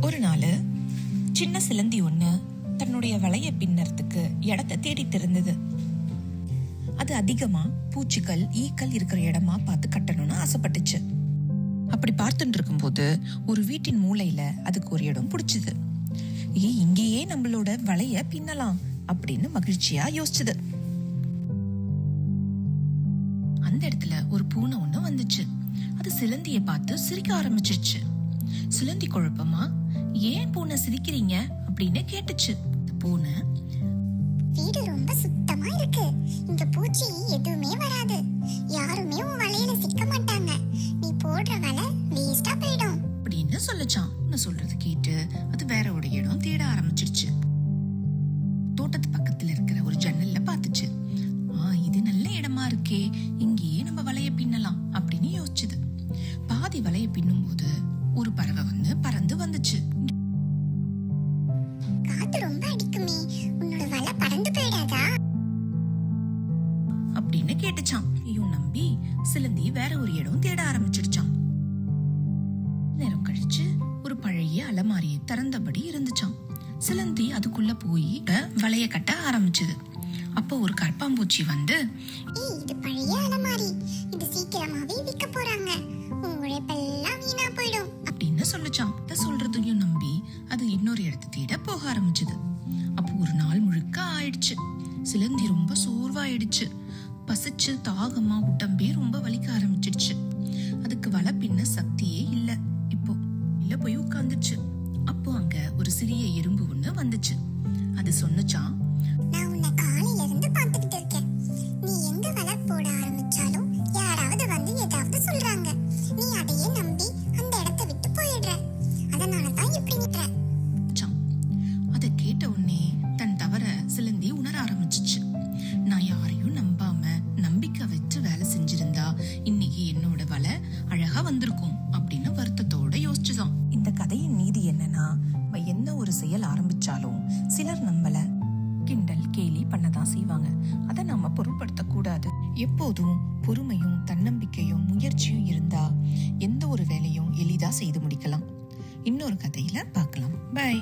ஒரு நாள் சின்ன சிலந்தி ஒண்ணு தன்னுடைய வளைய பின்னறதுக்கு இடத்தை தேடிட்டு இருந்தது அது அதிகமா பூச்சிகள் ஈக்கள் இருக்கிற இடமா பார்த்து கட்டணும்னு ஆசைப்பட்டுச்சு. அப்படி பார்த்துட்டு இருக்கும்போது ஒரு வீட்டின் மூலையில அதுக்கு ஒரு இடம் பிடிச்சது. ஏய் இங்கேயே நம்மளோட வலைய பின்னலாம் அப்படின்னு மகிழ்ச்சியா யோசிச்சது. அந்த இடத்துல ஒரு பூனை ஒண்ணு வந்துச்சு. அது சிலந்திய பார்த்து சிரிக்க ஆரம்பிச்சிருச்சு. சிலந்தி குழப்பமா ஏன் பூனை சிரிக்கிறீங்க? அப்படின்னு கேட்டுச்சு. பூனை வீடு ரொம்ப சுத்தமா இருக்கு. இங்க பூச்சி எதுவுமே வராது. யாருமே உன் வலையில சிக்க மாட்டாங்க. நீ போடுற வலை வேஸ்டா போயிடும். அப்படின்னு சொல்லுச்சான் நான் சொல்றது கேட்டு அது வேற ஒரு இடம் தேட ஆரம்பிச்சிருச்சு தோட்டத்து பக்கத்துல இருக்கிற ஒரு ஜன்னல்ல பார்த்துச்சு. ஆ இது நல்ல இடமா இருக்கே. இங்கேயே நம்ம வலைய பின்னலாம் அப்படின்னு யோசிச்சுது. பாதி வலைய பின்னும்போது ஒரு பறவை வந்து பறந்து வந்துச்சு. காத்து ரொம்ப அடிக்குமே. உன்னோட வலை பறந்து போயிடாதா? அப்படின்னு கேட்டுச்சான் ஐயும் நம்பி. சிலந்தி வேற ஒரு இடம் தேட ஆரம்பிச்சிடுச்சான் நேரம் கழிச்சு ஒரு பழைய அலமாரியை திறந்தபடி இருந்துச்சாம். சிலந்தி அதுக்குள்ள போய் வளைய கட்ட ஆரம்பிச்சது. அப்போ ஒரு கற்பாம்பூச்சி வந்து இது பழைய அலமாரி. இது சீக்கிரமாவே விற்க போறாங்க. உன் உழைப்பெல்லாம் வீணா போயிடும். அப்படின்னு சொல்லுச்சான் சிலந்தி ரொம்ப சோர்வாயிடுச்சு. பசிச்சு தாகமா உடம்பே ரொம்ப வலிக்க ஆரம்பிச்சிடுச்சு. அதுக்கு வலை பின்ன சக்தியே இல்ல. இப்போ இல்ல போய் உட்கார்ந்துச்சு அப்போ அங்க ஒரு சிறிய எறும்பு ஒண்ணு வந்துச்சு. அது சொன்னச்சான் பொருட்படுத்தக்கூடாது. எப்போதும் பொறுமையும் தன்னம்பிக்கையும் முயற்சியும் இருந்தா எந்த ஒரு வேலையும் எளிதா செய்து முடிக்கலாம். இன்னொரு கதையில பார்க்கலாம். பை.